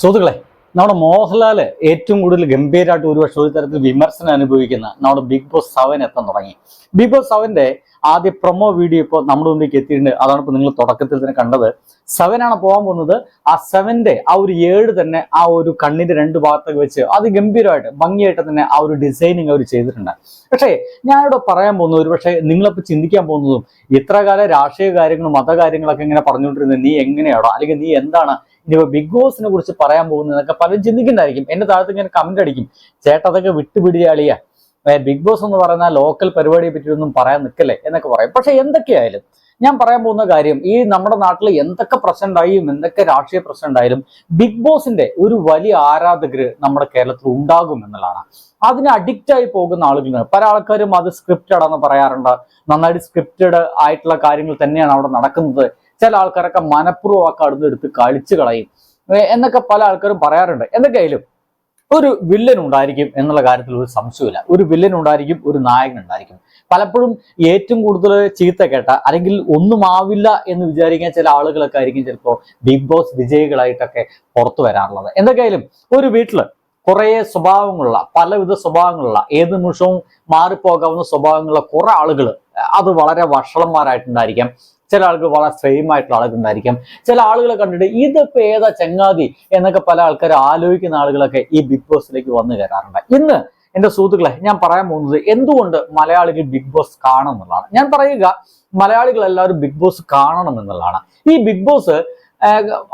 സുഹൃത്തുക്കളെ നമ്മുടെ മോഹൻലാൽ ഏറ്റവും കൂടുതൽ ഗംഭീരമായിട്ട് ഒരു വർഷം ഒരു തരത്തിൽ വിമർശനം അനുഭവിക്കുന്ന നമ്മുടെ ബിഗ് ബോസ് സെവൻ എത്താൻ തുടങ്ങി. ബിഗ് ബോസ് സെവന്റെ ആദ്യ പ്രൊമോ വീഡിയോ ഇപ്പോൾ നമ്മുടെ മുമ്പിലേക്ക് എത്തിയിട്ടുണ്ട്. അതാണ് ഇപ്പോൾ നിങ്ങൾ തുടക്കത്തിൽ തന്നെ കണ്ടത്. സെവൻ ആണ് പോകാൻ പോകുന്നത്. ആ സെവന്റെ ആ ഒരു ഏഴ് തന്നെ ആ ഒരു കണ്ണിന്റെ രണ്ട് ഭാഗത്തൊക്കെ വെച്ച് അത് ഗംഭീരമായിട്ട് ഭംഗിയായിട്ട് തന്നെ ആ ഒരു ഡിസൈനിങ് അവർ ചെയ്തിട്ടുണ്ട്. പക്ഷേ ഞാനിവിടെ പറയാൻ പോകുന്നത് ഒരു പക്ഷേ നിങ്ങളിപ്പോൾ ചിന്തിക്കാൻ പോകുന്നതും ഇത്ര കാലം രാഷ്ട്രീയ കാര്യങ്ങളും മതകാര്യങ്ങളൊക്കെ ഇങ്ങനെ പറഞ്ഞുകൊണ്ടിരുന്നത് നീ എങ്ങനെയാണോ അല്ലെങ്കിൽ നീ എന്താണ് ഇനിയിപ്പോ ബിഗ് ബോസിനെ കുറിച്ച് പറയാൻ പോകുന്നതൊക്കെ പലരും ചിന്തിക്കുന്നതായിരിക്കും എന്റെ താഴത്ത് ഇങ്ങനെ കമന്റ് അടിക്കും. ചേട്ടാ അതൊക്കെ വിട്ടുപിടിയാളിയാ. ബിഗ് ബോസ് എന്ന് പറയുന്ന ലോക്കൽ പരിപാടിയെ പറ്റിയൊന്നും പറയാൻ നിൽക്കല്ലേ എന്നൊക്കെ പറയും. പക്ഷെ എന്തൊക്കെയായാലും ഞാൻ പറയാൻ പോകുന്ന കാര്യം ഈ നമ്മുടെ നാട്ടിൽ എന്തൊക്കെ പ്രശ്നം ഉണ്ടായും എന്തൊക്കെ രാഷ്ട്രീയ പ്രശ്നം ഉണ്ടായാലും ബിഗ് ബോസിന്റെ ഒരു വലിയ ആരാധകർ നമ്മുടെ കേരളത്തിൽ ഉണ്ടാകും എന്നുള്ളതാണ്. അതിന് അഡിക്റ്റ് ആയി പോകുന്ന ആളുകളുണ്ട് പല ആൾക്കാരും അത് സ്ക്രിപ്റ്റഡ് ആണെന്ന് പറയാറുണ്ട്. നന്നായിട്ട് സ്ക്രിപ്റ്റഡ് ആയിട്ടുള്ള കാര്യങ്ങൾ തന്നെയാണ് അവിടെ നടക്കുന്നത്. ചില ആൾക്കാരൊക്കെ മനഃപൂർവമൊക്കെ അടുത്ത് എടുത്ത് കളിച്ചു കളയും. എന്നൊക്കെ പല ആൾക്കാരും പറയാറുണ്ട്. എന്തൊക്കെയായാലും ഒരു വില്ലൻ ഉണ്ടായിരിക്കും എന്നുള്ള കാര്യത്തിൽ ഒരു സംശയമില്ല ഒരു വില്ലൻ ഉണ്ടായിരിക്കും ഒരു നായകൻ ഉണ്ടായിരിക്കും. പലപ്പോഴും ഏറ്റവും കൂടുതൽ ചീത്ത കേട്ട അല്ലെങ്കിൽ ഒന്നും ആവില്ല എന്ന് വിചാരിക്കാൻ ചില ആളുകളൊക്കെ ആയിരിക്കും ചിലപ്പോൾ ബിഗ് ബോസ് വിജയികളായിട്ടൊക്കെ പുറത്തു വരാറുള്ളത്. എന്തൊക്കെയായാലും ഒരു വീട്ടിൽ കുറേ സ്വഭാവങ്ങളുള്ള പലവിധ സ്വഭാവങ്ങളുള്ള ഏത് നിമിഷവും മാറിപ്പോകാവുന്ന സ്വഭാവങ്ങളുള്ള കുറെ ആളുകൾ അത് വളരെ വഷളന്മാരായിട്ടുണ്ടായിരിക്കാം. ചില ആളുകൾ വളരെ സെയിം ആയിട്ടുള്ള ആളുകൾ ഉണ്ടായിരിക്കാം. ചില ആളുകളെ കണ്ടിട്ട് ഇതിപ്പോ ഏതാ ചങ്ങാതി എന്നൊക്കെ പല ആൾക്കാർ ആലോചിക്കുന്ന ആളുകളൊക്കെ ഈ ബിഗ് ബോസിലേക്ക് വന്നു കയറാറുണ്ട്. ഇന്ന് എന്റെ സുഹൃത്തുക്കളെ ഞാൻ പറയാൻ പോകുന്നത് എന്തുകൊണ്ട് മലയാളികൾ ബിഗ് ബോസ് കാണണം എന്നുള്ളതാണ്. ഞാൻ പറയുക മലയാളികൾ എല്ലാവരും ബിഗ് ബോസ് കാണണം എന്നുള്ളതാണ്. ഈ ബിഗ് ബോസ്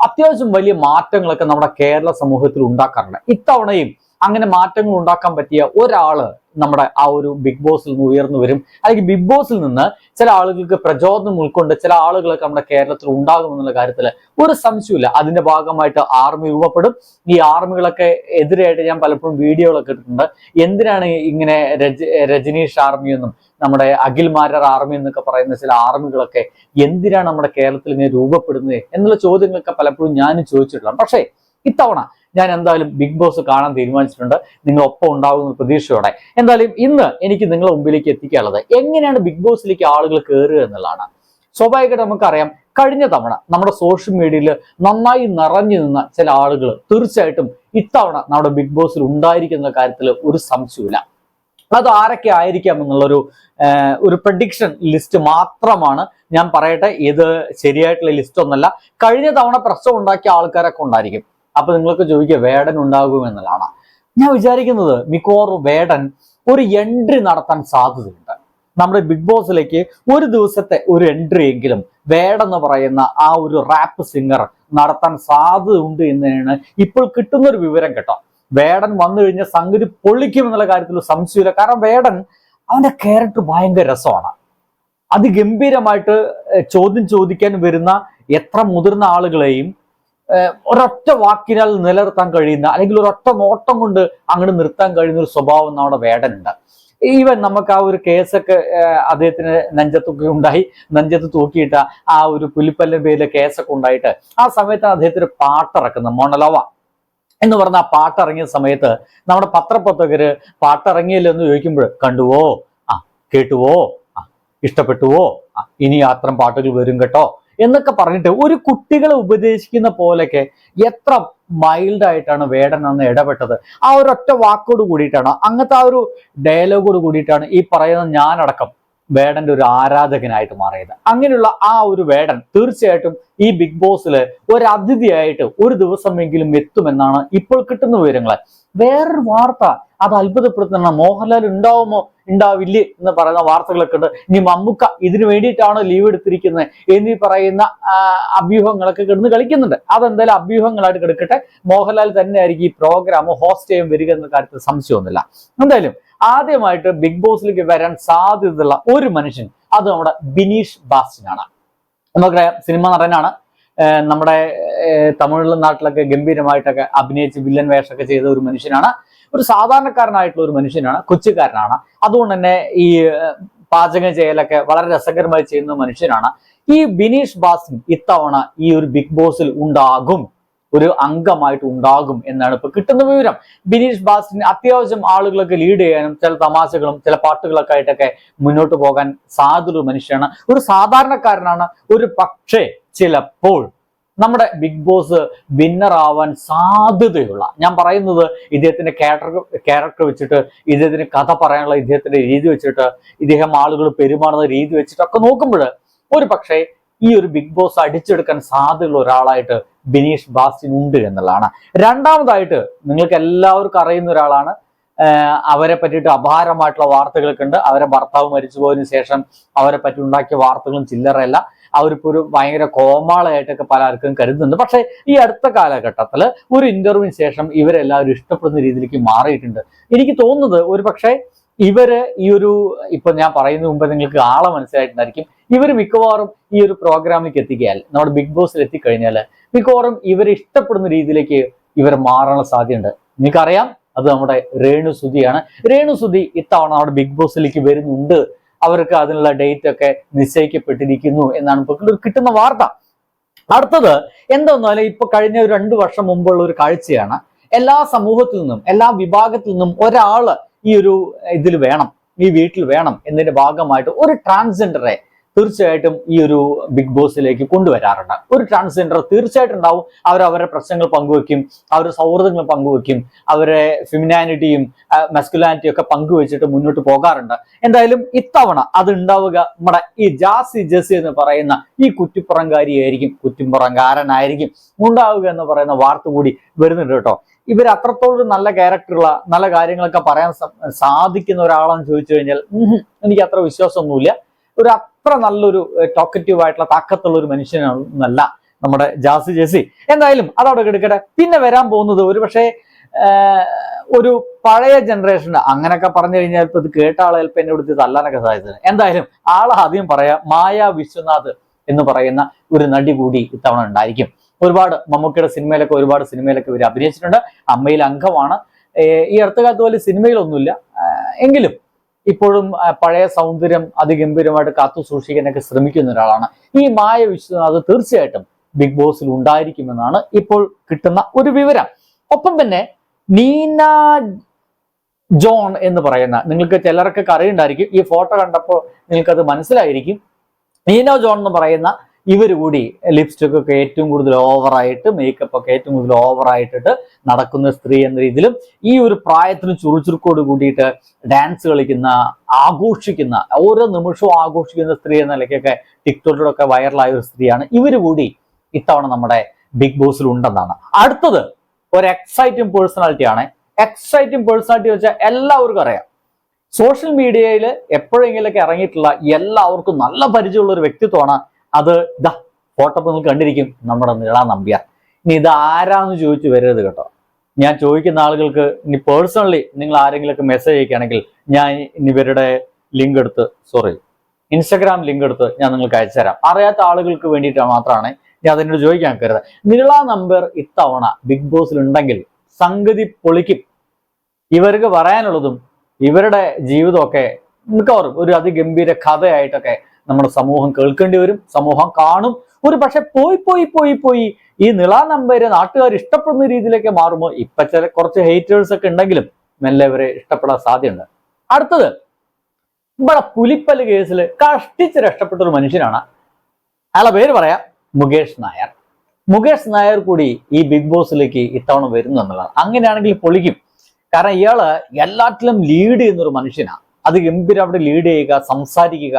അത്യാവശ്യം വലിയ മാറ്റങ്ങളൊക്കെ നമ്മുടെ കേരള സമൂഹത്തിൽ ഉണ്ടാക്കാറുണ്ട്. ഇത്തവണയും അങ്ങനെ മാറ്റങ്ങൾ ഉണ്ടാക്കാൻ പറ്റിയ ഒരാൾ നമ്മുടെ ആ ഒരു ബിഗ് ബോസിൽ നിന്ന് ഉയർന്നു വരും. അല്ലെങ്കിൽ ബിഗ് ബോസിൽ നിന്ന് ചില ആളുകൾക്ക് പ്രചോദനം ഉൾക്കൊണ്ട് ചില ആളുകളൊക്കെ നമ്മുടെ കേരളത്തിൽ ഉണ്ടാകുമെന്നുള്ള കാര്യത്തിൽ ഒരു സംശയമില്ല അതിന്റെ ഭാഗമായിട്ട് ആർമി രൂപപ്പെടും. ഈ ആർമികളൊക്കെ എതിരായിട്ട് ഞാൻ പലപ്പോഴും വീഡിയോകളൊക്കെ ഇട്ടിട്ടുണ്ട്. എന്തിനാണ് ഇങ്ങനെ രജ രജനീഷ് ആർമി എന്നും നമ്മുടെ അഖിൽ മാരർ ആർമി എന്നൊക്കെ പറയുന്ന ചില ആർമികളൊക്കെ എന്തിനാണ് നമ്മുടെ കേരളത്തിൽ ഇങ്ങനെ രൂപപ്പെടുന്നത് എന്നുള്ള ചോദ്യങ്ങളൊക്കെ പലപ്പോഴും ഞാനും ചോദിച്ചിട്ടുള്ളത് പക്ഷേ ഇത്തവണ ഞാൻ എന്തായാലും ബിഗ് ബോസ് കാണാൻ തീരുമാനിച്ചിട്ടുണ്ട്. നിങ്ങൾ ഒപ്പം ഉണ്ടാകുന്ന പ്രതീക്ഷയോടെ. എന്തായാലും ഇന്ന് എനിക്ക് നിങ്ങളുടെ മുമ്പിലേക്ക് എത്തിക്കാനുള്ളത് എങ്ങനെയാണ് ബിഗ് ബോസിലേക്ക് ആളുകൾ കയറുക എന്നുള്ളതാണ്. സ്വാഭാവികമായിട്ട് നമുക്കറിയാം കഴിഞ്ഞ തവണ നമ്മുടെ സോഷ്യൽ മീഡിയയിൽ നന്നായി നിറഞ്ഞു നിന്ന ചില ആളുകൾ തീർച്ചയായിട്ടും ഇത്തവണ നമ്മുടെ ബിഗ് ബോസിൽ ഉണ്ടായിരിക്കുന്ന കാര്യത്തിൽ ഒരു സംശയമില്ല അത് ആരൊക്കെ ആയിരിക്കാം എന്നുള്ളൊരു ഒരു പ്രഡിക്ഷൻ ലിസ്റ്റ് മാത്രമാണ് ഞാൻ പറയട്ടെ. ഇത് ശരിയായിട്ടുള്ള ലിസ്റ്റ് ഒന്നല്ല. കഴിഞ്ഞ തവണ പ്രശ്നം ഉണ്ടാക്കിയ ആൾക്കാരൊക്കെ ഉണ്ടായിരിക്കും. അപ്പൊ നിങ്ങൾക്ക് ചോദിക്കുക വേടൻ ഉണ്ടാകുമെന്നുള്ളതാണ് ഞാൻ വിചാരിക്കുന്നത് മിക്കവാറും വേടൻ ഒരു എൻട്രി നടത്താൻ സാധ്യതയുണ്ട്. നമ്മുടെ ബിഗ് ബോസിലേക്ക് ഒരു ദിവസത്തെ ഒരു എൻട്രി എങ്കിലും വേടെന്ന് പറയുന്ന ആ ഒരു റാപ്പ് സിംഗർ നടത്താൻ സാധ്യതയുണ്ട് എന്നതിനാണ് ഇപ്പോൾ കിട്ടുന്ന ഒരു വിവരം കേട്ടോ. വേടൻ വന്നു കഴിഞ്ഞാൽ സംഗതി പൊള്ളിക്കും എന്നുള്ള കാര്യത്തിൽ സംശയമില്ല. കാരണം വേടൻ അവന്റെ ക്യാരക്ടർ ഭയങ്കര രസമാണ്. അതിഗംഭീരമായിട്ട് ചോദ്യം ചോദിക്കാൻ വരുന്ന എത്ര മുതിർന്ന ആളുകളെയും ഒരൊറ്റ വാക്കിനാൽ നിലനിർത്താൻ കഴിയുന്ന അല്ലെങ്കിൽ ഒരൊറ്റ നോട്ടം കൊണ്ട് അങ്ങോട്ട് നിർത്താൻ കഴിയുന്ന ഒരു സ്വഭാവം നമ്മുടെ വേടനുണ്ട്. ഈവൻ നമുക്ക് ആ ഒരു കേസൊക്കെ അദ്ദേഹത്തിന് നെഞ്ചത്തൊക്കെ ഉണ്ടായി. നെഞ്ചത്ത് തൂക്കിയിട്ട ആ ഒരു പുലിപ്പല്ലിന് പേരിൽ കേസൊക്കെ ഉണ്ടായിട്ട് ആ സമയത്താണ് അദ്ദേഹത്തിന് പാട്ടിറക്കുന്നത് മൊണലവ എന്ന് പറഞ്ഞ ആ പാട്ടിറങ്ങിയ സമയത്ത് നമ്മുടെ പത്രപ്രവർത്തകര് പാട്ടിറങ്ങിയല്ലോ എന്ന് ചോദിക്കുമ്പോൾ കണ്ടുവോ? ആ കേട്ടുവോ? ആ ഇഷ്ടപ്പെട്ടുവോ? ഇനി അത്തരം പാട്ടുകൾ വരും കേട്ടോ? എന്നൊക്കെ പറഞ്ഞിട്ട് ഒരു കുട്ടികളെ ഉപദേശിക്കുന്ന പോലെയൊക്കെ എത്ര മൈൽഡ് ആയിട്ടാണ് വേടൻ അന്ന് ഇടപെട്ടത്. ആ ഒരു ഒറ്റ വാക്കോട് കൂടിയിട്ടാണ് അങ്ങനത്തെ ആ ഒരു ഡയലോഗോട് കൂടിയിട്ടാണ് ഈ പറയുന്ന ഞാനടക്കം വേടന്റെ ഒരു ആരാധകനായിട്ട് മാറിയത്. അങ്ങനെയുള്ള ആ ഒരു വേടൻ തീർച്ചയായിട്ടും ഈ ബിഗ് ബോസിൽ ഒരു അതിഥിയായിട്ട് ഒരു ദിവസമെങ്കിലും എത്തുമെന്നാണ് ഇപ്പോൾ കിട്ടുന്ന വിവരങ്ങൾ വേറൊരു വാർത്ത അത് അത്ഭുതപ്പെടുത്തുന്ന മോഹൻലാൽ ഉണ്ടാവുമോ ഉണ്ടാവില്ലേ എന്ന് പറയുന്ന വാർത്തകളൊക്കെ ഉണ്ട്. ഇനി മമ്മുക്ക ഇതിനു വേണ്ടിയിട്ടാണ് ലീവ് എടുത്തിരിക്കുന്നത് എന്നീ പറയുന്ന അഭ്യൂഹങ്ങളൊക്കെ കിടന്ന് കളിക്കുന്നുണ്ട്. അതെന്തായാലും അഭ്യൂഹങ്ങളായിട്ട് കിടക്കട്ടെ. മോഹൻലാൽ തന്നെ ആയിരിക്കും ഈ പ്രോഗ്രാം ഹോസ്റ്റ് ചെയ്യാൻ വരിക എന്ന കാര്യത്തിൽ സംശയമൊന്നുമില്ല. എന്തായാലും ആദ്യമായിട്ട് ബിഗ് ബോസിലേക്ക് വരാൻ സാധ്യതയുള്ള ഒരു മനുഷ്യൻ അത് നമ്മുടെ ബിനീഷ് ബാസ്റ്റിനാണ്. നമുക്കറിയാം സിനിമ നടനാണ്. നമ്മുടെ തമിഴ്നാട്ടിലൊക്കെ നാട്ടിലൊക്കെ ഗംഭീരമായിട്ടൊക്കെ അഭിനയിച്ച് വില്ലൻ വേഷമൊക്കെ ചെയ്ത ഒരു മനുഷ്യനാണ്. ഒരു സാധാരണക്കാരനായിട്ടുള്ള ഒരു മനുഷ്യനാണ് കൊച്ചുകാരനാണ്. അതുകൊണ്ട് തന്നെ ഈ പാചക ചെയ്യലൊക്കെ വളരെ രസകരമായി ചെയ്യുന്ന മനുഷ്യനാണ്. ഈ ബിനീഷ് ബാസിൻ ഇത്തവണ ഈ ഒരു ബിഗ് ബോസിൽ ഉണ്ടാകും ഒരു അംഗമായിട്ട് ഉണ്ടാകും എന്നാണ് ഇപ്പൊ കിട്ടുന്ന വിവരം. ബിനീഷ് ബാസിന് അത്യാവശ്യം ആളുകളൊക്കെ ലീഡ് ചെയ്യാനും ചില തമാശകളും ചില പാട്ടുകളൊക്കെ ആയിട്ടൊക്കെ മുന്നോട്ട് പോകാൻ സാധ്യത മനുഷ്യനാണ്. ഒരു സാധാരണക്കാരനാണ് ഒരു പക്ഷേ ചിലപ്പോൾ നമ്മുടെ ബിഗ് ബോസ് വിന്നർ ആവാൻ സാധ്യതയുള്ള ഞാൻ പറയുന്നത് ഇദ്ദേഹത്തിന്റെ ക്യാരക്ടർ ക്യാരക്ടർ വെച്ചിട്ട് ഇദ്ദേഹത്തിന് കഥ പറയാനുള്ള ഇദ്ദേഹത്തിന്റെ രീതി വെച്ചിട്ട് ഇദ്ദേഹം ആളുകൾ പെരുമാറുന്ന രീതി വെച്ചിട്ടൊക്കെ നോക്കുമ്പോൾ ഒരു പക്ഷേ ഈ ഒരു ബിഗ് ബോസ് അടിച്ചെടുക്കാൻ സാധ്യതയുള്ള ഒരാളായിട്ട് ബിനീഷ് ബാസ്റ്റിൻ ഉണ്ട് എന്നുള്ളതാണ്. രണ്ടാമതായിട്ട് നിങ്ങൾക്ക് എല്ലാവർക്കും അറിയുന്ന ഒരാളാണ്. അവരെ പറ്റിയിട്ട് അപാരമായിട്ടുള്ള വാർത്തകളൊക്കെ ഉണ്ട്. അവരെ ഭർത്താവ് മരിച്ചു പോയതിനു ശേഷം അവരെ പറ്റി ഉണ്ടാക്കിയ വാർത്തകളും ചില്ലറയല്ല. അവരിപ്പോ ഒരു ഭയങ്കര കോമാളായിട്ടൊക്കെ പലർക്കും കരുതുന്നുണ്ട്. പക്ഷേ ഈ അടുത്ത കാലഘട്ടത്തിൽ ഒരു ഇന്റർവ്യൂവിന് ശേഷം ഇവരെല്ലാവരും ഇഷ്ടപ്പെടുന്ന രീതിയിലേക്ക് മാറിയിട്ടുണ്ട്. എനിക്ക് തോന്നുന്നത് ഒരു പക്ഷേ ഇവർ ഈ ഒരു ഇപ്പൊ ഞാൻ പറയുന്ന മുമ്പ് നിങ്ങൾക്ക് ആളെ മനസ്സിലായിട്ടുണ്ടായിരിക്കും. ഇവർ മിക്കവാറും ഈ ഒരു പ്രോഗ്രാമിലേക്ക് എത്തിക്കാൽ നമ്മുടെ ബിഗ് ബോസിൽ എത്തിക്കഴിഞ്ഞാൽ മിക്കവാറും ഇവർ ഇഷ്ടപ്പെടുന്ന രീതിയിലേക്ക് ഇവർ മാറാനുള്ള സാധ്യതയുണ്ട്. നിങ്ങൾക്കറിയാം അത് നമ്മുടെ രേണു സുധിയാണ്. രേണു സുധി ഇത്തവണ നമ്മുടെ ബിഗ് ബോസിലേക്ക് വരുന്നുണ്ട്. അവർക്ക് അതിനുള്ള ഡേറ്റ് ഒക്കെ നിശ്ചയിക്കപ്പെട്ടിരിക്കുന്നു എന്നാണ് ഇപ്പോൾ കിട്ടുന്ന വാർത്ത. അടുത്തത് എന്തെന്നാലും ഇപ്പൊ കഴിഞ്ഞ ഒരു രണ്ടു വർഷം മുമ്പുള്ള ഒരു കാഴ്ചയാണ്. എല്ലാ സമൂഹത്തിൽ നിന്നും എല്ലാ വിഭാഗത്തിൽ നിന്നും ഒരാൾ ഈ ഒരു ഇതിൽ വേണം ഈ വീട്ടിൽ വേണം എന്നതിന്റെ ഭാഗമായിട്ട് ഒരു ട്രാൻസ്ജെൻഡറെ തീർച്ചയായിട്ടും ഈ ഒരു ബിഗ് ബോസിലേക്ക് കൊണ്ടുവരാറുണ്ട്. ഒരു ട്രാൻസ്ജെൻഡർ തീർച്ചയായിട്ടും ഉണ്ടാവും. അവർ അവരുടെ പ്രശ്നങ്ങൾ പങ്കുവെക്കും അവരുടെ സൗഹൃദങ്ങൾ പങ്കുവെക്കും അവരെ ഫിമിനാനിറ്റിയും മെസ്കുലാനിറ്റിയും ഒക്കെ പങ്കുവെച്ചിട്ട് മുന്നോട്ട് പോകാറുണ്ട്. എന്തായാലും ഇത്തവണ അത് ഉണ്ടാവുക നമ്മുടെ ഈ ജാസി ജെസി എന്ന് പറയുന്ന ഈ കുറ്റിപ്പുറംകാരിയായിരിക്കും കുറ്റിപ്പുറംകാരനായിരിക്കും ഉണ്ടാവുക എന്ന് പറയുന്ന വാർത്ത കൂടി വരുന്നുണ്ട് കേട്ടോ. ഇവർ അത്രത്തോളം നല്ല ക്യാരക്ടറുള്ള നല്ല കാര്യങ്ങളൊക്കെ പറയാൻ സാധിക്കുന്ന ഒരാളാണെന്ന് ചോദിച്ചു കഴിഞ്ഞാൽ എനിക്ക് അത്ര വിശ്വാസമൊന്നുമില്ല. ഒരു അത്ര നല്ലൊരു ടോക്കറ്റീവ് ആയിട്ടുള്ള താക്കത്തുള്ള ഒരു മനുഷ്യനല്ല നമ്മുടെ ജാസി ജേസി. എന്തായാലും അതവിടെ കിടക്കട്ടെ. പിന്നെ വരാൻ പോകുന്നത് ഒരു പക്ഷേ ഒരു പഴയ ജനറേഷൻ അങ്ങനെയൊക്കെ പറഞ്ഞു കഴിഞ്ഞാൽ ഇപ്പൊ ഇത് കേട്ട ആളെ ചിലപ്പോൾ എന്നെ എടുത്ത് തല്ലാനൊക്കെ സാധ്യത എന്തായാലും ആളെ ആദ്യം പറയാം മായ വിശ്വനാഥ് എന്ന് പറയുന്ന ഒരു നടി കൂടി ഇത്തവണ ഉണ്ടായിരിക്കും. ഒരുപാട് മമ്മൂക്കയുടെ സിനിമയിലൊക്കെ ഒരുപാട് സിനിമയിലൊക്കെ ഇവർ അഭിനയിച്ചിട്ടുണ്ട്. അമ്മയിൽ അംഗമാണ്. ഈ അടുത്ത കാലത്ത് പോലെ സിനിമയിലൊന്നുമില്ല എങ്കിലും ഇപ്പോഴും പഴയ സൗന്ദര്യം അതിഗംഭീരമായിട്ട് കാത്തു സൂക്ഷിക്കാനൊക്കെ ശ്രമിക്കുന്ന ഒരാളാണ്. ഈ മായ വിശ്വനാഥ് തീർച്ചയായിട്ടും ബിഗ് ബോസിൽ ഉണ്ടായിരിക്കുമെന്നാണ് ഇപ്പോൾ കിട്ടുന്ന ഒരു വിവരം. ഒപ്പം തന്നെ നീന ജോൺ എന്ന് പറയുന്ന നിങ്ങൾക്ക് ചിലർക്കൊക്കെ അറിയുണ്ടായിരിക്കും ഈ ഫോട്ടോ കണ്ടപ്പോൾ നിങ്ങൾക്കത് മനസ്സിലായിരിക്കും. നീന ജോൺ എന്ന് പറയുന്ന ഇവർ കൂടി ലിപ്സ്റ്റിക് ഒക്കെ ഏറ്റവും കൂടുതൽ ഓവറായിട്ട് മേക്കപ്പ് ഒക്കെ ഏറ്റവും കൂടുതൽ ഓവറായിട്ടിട്ട് നടക്കുന്ന സ്ത്രീ എന്ന രീതിയിലും ഈ ഒരു പ്രായത്തിന് ചുറുചുറുക്കോട് കൂടിയിട്ട് ഡാൻസ് കളിക്കുന്ന ആഘോഷിക്കുന്ന ഓരോ നിമിഷവും ആഘോഷിക്കുന്ന സ്ത്രീ എന്ന നിലയ്ക്കൊക്കെ ടിക്ടോക്കിലൊക്കെ വൈറലായ ഒരു സ്ത്രീയാണ്. ഇവർ കൂടി ഇത്തവണ നമ്മുടെ ബിഗ് ബോസിൽ ഉണ്ടെന്നാണ്. അടുത്തത് ഒരു എക്സൈറ്റിംഗ് പേഴ്സണാലിറ്റി ആണ്. എക്സൈറ്റിംഗ് പേഴ്സണാലിറ്റി വെച്ചാൽ എല്ലാവർക്കും അറിയാം. സോഷ്യൽ മീഡിയയിൽ എപ്പോഴെങ്കിലൊക്കെ ഇറങ്ങിയിട്ടുള്ള എല്ലാവർക്കും നല്ല പരിചയമുള്ള ഒരു വ്യക്തിത്വമാണ് അത് ഇതാ ഫോട്ടോ നിങ്ങൾ കണ്ടിരിക്കും. നമ്മുടെ നീള നമ്പ്യാർ. ഇനി ഇത് ആരാന്ന് ചോദിച്ചു വരരുത് കേട്ടോ. ഞാൻ ചോദിക്കുന്ന ആളുകൾക്ക് ഇനി പേഴ്സണലി നിങ്ങൾ ആരെങ്കിലുമൊക്കെ മെസ്സേജ് അയക്കുകയാണെങ്കിൽ ഞാൻ ഇവരുടെ ലിങ്ക് എടുത്ത് സോറി ഇൻസ്റ്റഗ്രാം ലിങ്ക് എടുത്ത് ഞാൻ നിങ്ങൾക്ക് അയച്ചു തരാം. അറിയാത്ത ആളുകൾക്ക് വേണ്ടിയിട്ട് മാത്രമാണ് ഞാൻ അതിനോട് ചോദിക്കാൻ കരുത്. നീള നമ്പർ ഇത്തവണ ബിഗ് ബോസിൽ ഉണ്ടെങ്കിൽ സംഗതി പൊളിക്കും. ഇവർക്ക് പറയാനുള്ളതും ഇവരുടെ ജീവിതമൊക്കെ മിക്കവാറും ഒരു അതിഗംഭീര കഥയായിട്ടൊക്കെ നമ്മുടെ സമൂഹം കേൾക്കേണ്ടി വരും സമൂഹം കാണും. ഒരു പക്ഷെ പോയി പോയി പോയി പോയി ഈ നിള നമ്പര് നാട്ടുകാർ ഇഷ്ടപ്പെടുന്ന രീതിയിലേക്ക് മാറുമ്പോൾ ഇപ്പൊ ചില കുറച്ച് ഹേറ്റേഴ്സ് ഒക്കെ ഉണ്ടെങ്കിലും മെല്ലെ ഇവരെ ഇഷ്ടപ്പെടാൻ സാധ്യതയുണ്ട്. അടുത്തത് ഇവിടെ പുലിപ്പൽ കേസിൽ കഷ്ടിച്ച് രക്ഷപ്പെട്ട ഒരു മനുഷ്യനാണ്. അയാളെ പേര് പറയാം മുകേഷ് നായർ. മുകേഷ് നായർ കൂടി ഈ ബിഗ് ബോസിലേക്ക് ഇത്തവണ വരുന്നു എന്നുള്ളതാണ്. അങ്ങനെയാണെങ്കിൽ പൊളിക്കും. കാരണം ഇയാൾ എല്ലാറ്റിലും ലീഡ് ചെയ്യുന്ന ഒരു മനുഷ്യനാണ് അത് ഗംഭീരം അവിടെ ലീഡ് ചെയ്യുക സംസാരിക്കുക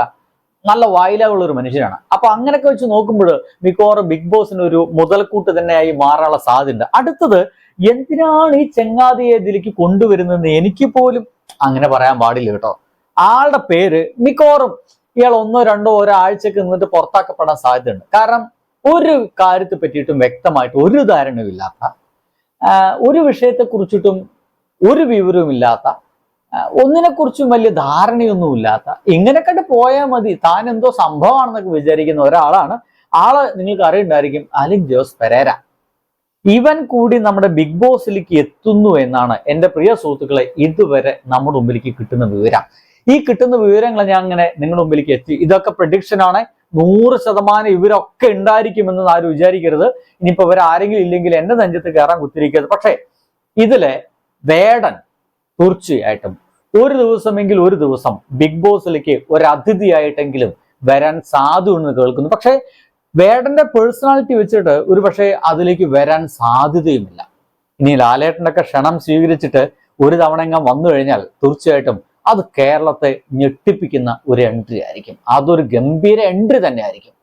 നല്ല വായിലുള്ള ഒരു മനുഷ്യനാണ്. അപ്പൊ അങ്ങനെയൊക്കെ വെച്ച് നോക്കുമ്പോൾ മിക്കവാറും ബിഗ് ബോസിന് ഒരു മുതൽക്കൂട്ട് തന്നെയായി മാറാനുള്ള സാധ്യതയുണ്ട്. അടുത്തത് എന്തിനാണ് ഈ ചെങ്ങാതിയെ ഇതിലേക്ക് കൊണ്ടുവരുന്നതെന്ന് എനിക്ക് പോലും അങ്ങനെ പറയാൻ പാടില്ല കേട്ടോ. ആളുടെ പേര് മിക്കവാറും ഇയാൾ ഒന്നോ രണ്ടോ ഒരാഴ്ചക്ക് നിന്നിട്ട് പുറത്താക്കപ്പെടാൻ സാധ്യതയുണ്ട്. കാരണം ഒരു കാര്യത്തെ പറ്റിയിട്ടും വ്യക്തമായിട്ട് ഒരു ധാരണയുമില്ലാത്ത ഇല്ലാത്ത ഒരു വിഷയത്തെ കുറിച്ചിട്ടും ഒരു വിവരവും ഇല്ലാത്ത ഒന്നിനെക്കുറിച്ചും വലിയ ധാരണയൊന്നുമില്ലാത്ത ഇങ്ങനെ കണ്ട് പോയാൽ മതി താൻ എന്തോ സംഭവമാണെന്നൊക്കെ വിചാരിക്കുന്ന ഒരാളാണ്. ആൾ നിങ്ങൾക്ക് അറിയുണ്ടായിരിക്കും അലിൻ ജോസ് പെരേര. ഇവൻ കൂടി നമ്മുടെ ബിഗ് ബോസിലേക്ക് എത്തുന്നു എന്നാണ് എന്റെ പ്രിയ സുഹൃത്തുക്കളെ ഇതുവരെ നമ്മുടെ മുമ്പിലേക്ക് കിട്ടുന്ന വിവരം. ഈ കിട്ടുന്ന വിവരങ്ങൾ ഞാൻ അങ്ങനെ നിങ്ങളുടെ മുമ്പിലേക്ക് എത്തി. ഇതൊക്കെ പ്രഡിക്ഷൻ ആണ്. നൂറ് ശതമാനം ഇവരൊക്കെ ഉണ്ടായിരിക്കുമെന്ന് ആരും വിചാരിക്കരുത്. ഇനിയിപ്പോ ഇവർ ആരെങ്കിലും ഇല്ലെങ്കിൽ എന്റെ നെഞ്ചത്ത് കയറാൻ കുത്തിരിക്കരുത് പക്ഷേ ഇതിലെ വേടൻ തീർച്ചയായിട്ടും ഒരു ദിവസമെങ്കിലും ഒരു ദിവസം ബിഗ് ബോസിലേക്ക് ഒരു അതിഥിയായിട്ടെങ്കിലും വരാൻ സാധ്യതയുണ്ടെന്ന് കേൾക്കുന്നു. പക്ഷേ വേടന്റെ പേഴ്സണാലിറ്റി വെച്ചിട്ട് ഒരു പക്ഷേ അതിലേക്ക് വരാൻ സാധ്യതയുമില്ല. ഇനി ലാലേട്ടന്റെ ഒക്കെ ക്ഷണം സ്വീകരിച്ചിട്ട് ഒരു തവണ എങ്ങാൻ വന്നു കഴിഞ്ഞാൽ തീർച്ചയായിട്ടും അത് കേരളത്തെ ഞെട്ടിപ്പിക്കുന്ന ഒരു എൻട്രി ആയിരിക്കും. അതൊരു ഗംഭീര എൻട്രി തന്നെ ആയിരിക്കും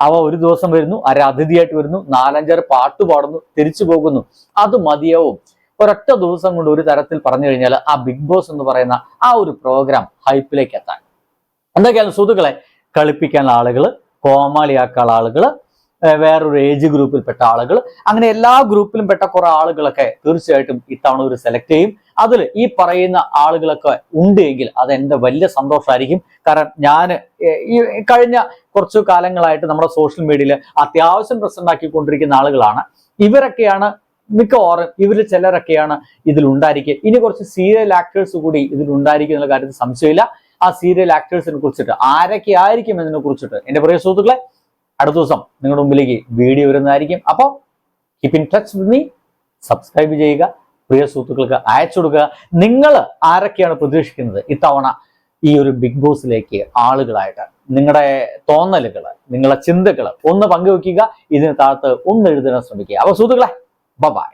അവ ഒരു ദിവസം വരുന്നു അര അതിഥിയായിട്ട് വരുന്നു നാലഞ്ചാറ് പാട്ട് പാടുന്നു തിരിച്ചു പോകുന്നു. അത് മതിയാവും. ഒരൊറ്റ ദിവസം കൊണ്ട് ഒരു തരത്തിൽ പറഞ്ഞു കഴിഞ്ഞാൽ ആ ബിഗ് ബോസ് എന്ന് പറയുന്ന ആ ഒരു പ്രോഗ്രാം ഹൈപ്പിലേക്ക് എത്താൻ. എന്തൊക്കെയാണ് സുഹൃത്തുക്കളെ? കളിപ്പിക്കാൻ ആളുകൾ കോമാളിയാക്കാൻ ആളുകൾ വേറൊരു ഏജ് ഗ്രൂപ്പിൽപ്പെട്ട ആളുകൾ അങ്ങനെ എല്ലാ ഗ്രൂപ്പിലും പെട്ട കുറെ ആളുകളൊക്കെ തീർച്ചയായിട്ടും ഇത്തവണ ഒരു സെലക്ട് ചെയ്യും. അതിൽ ഈ പറയുന്ന ആളുകളൊക്കെ ഉണ്ട് എങ്കിൽ അത് എന്റെ വലിയ സന്തോഷമായിരിക്കും കാരണം ഞാൻ ഈ കഴിഞ്ഞ കുറച്ചു കാലങ്ങളായിട്ട് നമ്മുടെ സോഷ്യൽ മീഡിയയിൽ അത്യാവശ്യം പ്രസന്റ് ആക്കിക്കൊണ്ടിരിക്കുന്ന ആളുകളാണ്. ഇവരൊക്കെയാണ് മിക്കവാറും ഇവരിൽ ചിലരൊക്കെയാണ് ഇതിൽ ഉണ്ടായിരിക്കുക ഇനി കുറച്ച് സീരിയൽ ആക്ടേഴ്സ് കൂടി ഇതിൽ ഉണ്ടായിരിക്കും എന്നുള്ള കാര്യത്തിൽ സംശയമില്ല. ആ സീരിയൽ ആക്ടേഴ്സിനെ കുറിച്ചിട്ട് ആരൊക്കെ ആയിരിക്കും എന്നതിനെ കുറിച്ചിട്ട് എന്റെ പ്രിയ സുഹൃത്തുക്കളെ അടുത്ത ദിവസം നിങ്ങളുടെ മുമ്പിലേക്ക് വീഡിയോ വരുന്നതായിരിക്കും. അപ്പോൾ keep in touch with me subscribe ചെയ്യുക. പ്രിയ സുഹൃത്തുക്കൾക്ക് അയച്ചു കൊടുക്കുക. നിങ്ങൾ ആരൊക്കെയാണ് പ്രതീക്ഷിക്കുന്നത്? ഇത്തവണ ഈ ഒരു ബിഗ് ബോസിലേക്ക് ആളുകളായിട്ട് നിങ്ങളുടെ തോന്നലുകൾ നിങ്ങളുടെ ചിന്തകൾ ഒന്ന് പങ്കുവെക്കുക. ഇതിന് താഴത്ത് ഒന്ന് എഴുതാൻ ശ്രമിക്കുക. അപ്പൊ സുഹൃത്തുക്കളെ Bye bye.